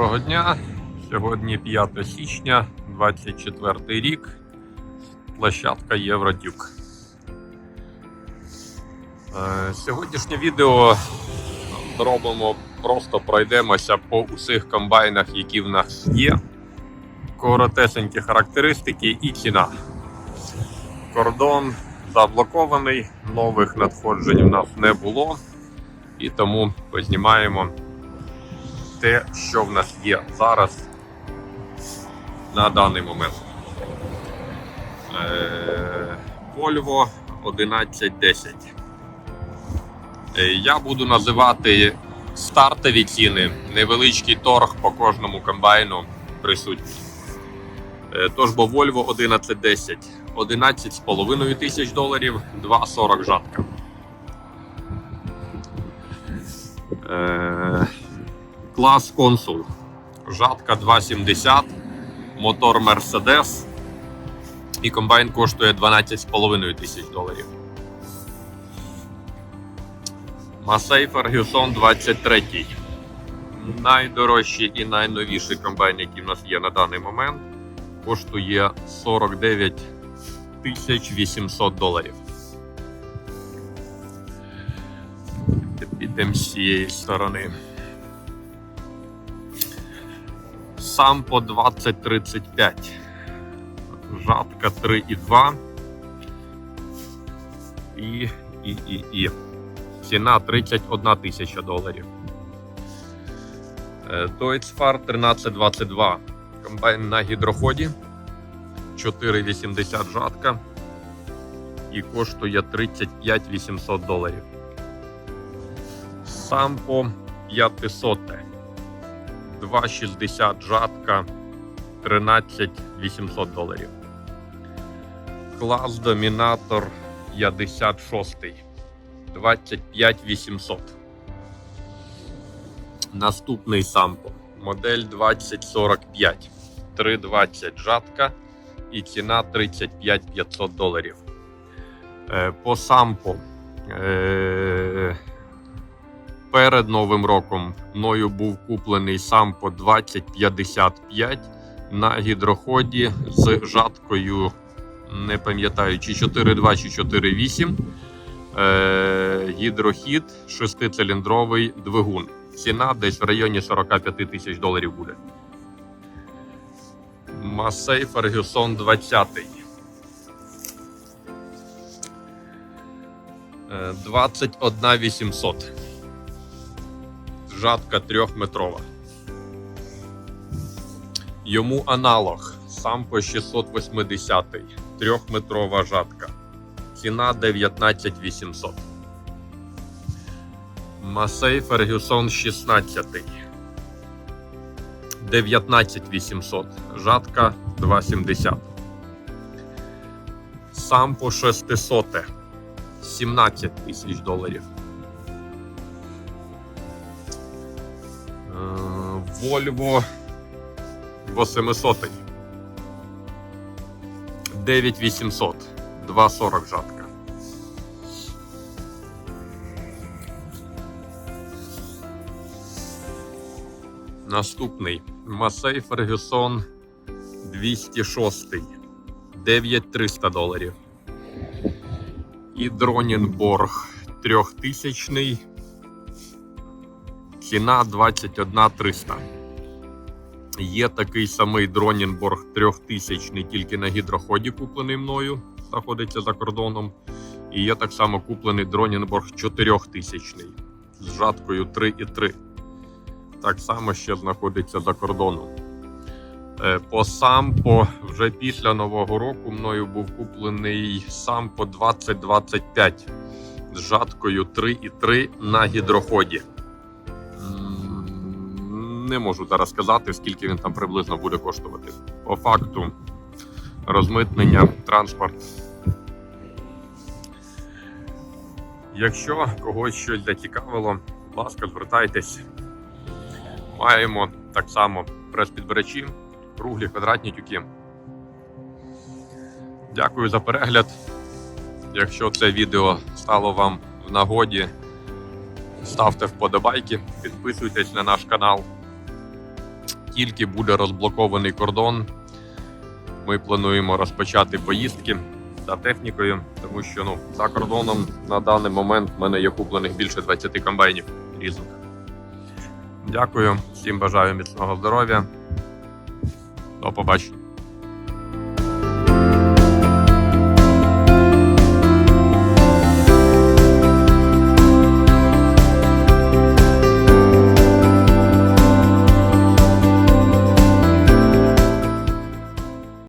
Доброго дня. Сьогодні 5 січня, 24 рік. Площадка Євродюк. Е, Сьогоднішнє відео зробимо, просто пройдемося по усіх комбайнах, які в нас є. Коротесенькі характеристики і ціна. Кордон заблокований, нових надходжень в нас не було. І тому познімаємо те, що в нас є зараз на даний момент. Е, Volvo 1110. Е, Я буду називати стартові ціни, невеличкий торг по кожному комбайну присутній. Е, Тож бо Volvo 1110 11,5 тисяч доларів, 2,40 жатка. Клас консул. Жатка 2,70, мотор Mercedes. І комбайн коштує 12,5 тисяч доларів. Масей Ferguson 23. Найдорожчий і найновіший комбайн, який в нас є на даний момент, коштує 49 тисяч 800 доларів. Підемо з цієї сторони. Сам по 2035. Жатка 3,2. І, і, і, і. Ціна 31 тисяча доларів. Е, Deutzfahr 1322. Комбайн на гідроході. 4,80 жатка. І коштує 35 800 доларів. Сампо 500. 2,60 жатка 13 800 доларів. Клас Домінатор 56. 25 800. Наступний сампо. Модель 2045. 320 жатка і ціна 35 500 доларів. Е, По сампо. Перед Новим роком мною був куплений сам по 2055 на гідроході з жаткою, не пам'ятаю, чи 4.2, чи 4.8. Е, гідрохід, шестициліндровий двигун. Ціна десь в районі 45 тисяч доларів буде. Масей Фергюсон 20. Е, 21 800 жатка трьохметрова. Йому аналог сам по 680 трьохметрова жатка. Ціна 19 800. Масей Фергюсон 16. 19 800. Жатка 2,70. Сам по 600. 17 тисяч доларів. Volvo 800. 9800. 2,40 жатка. Наступний Масей Фергюсон 206. 9300 доларів. І Дронінборг 3000. Ціна 21 300. Є такий самий Дронінборг 3000 тільки на гідроході куплений мною, знаходиться за кордоном. І є так само куплений Дронінборг 4000 з жаткою 3,3. Так само ще знаходиться за кордоном. Е, По сампо вже після Нового року мною був куплений сампо 2025 з жаткою 3,3 на гідроході. Не можу зараз сказати, скільки він там приблизно буде коштувати. По факту розмитнення, транспорт. Якщо когось щось зацікавило, будь ласка, звертайтесь. Маємо так само прес-підбирачі, круглі, квадратні тюки. Дякую за перегляд. Якщо це відео стало вам в нагоді, ставте вподобайки, підписуйтесь на наш канал. Тільки буде розблокований кордон, ми плануємо розпочати поїздки за технікою, тому що ну, за кордоном на даний момент в мене є куплених більше 20 комбайнів різних. Дякую, всім бажаю міцного здоров'я. До побачення.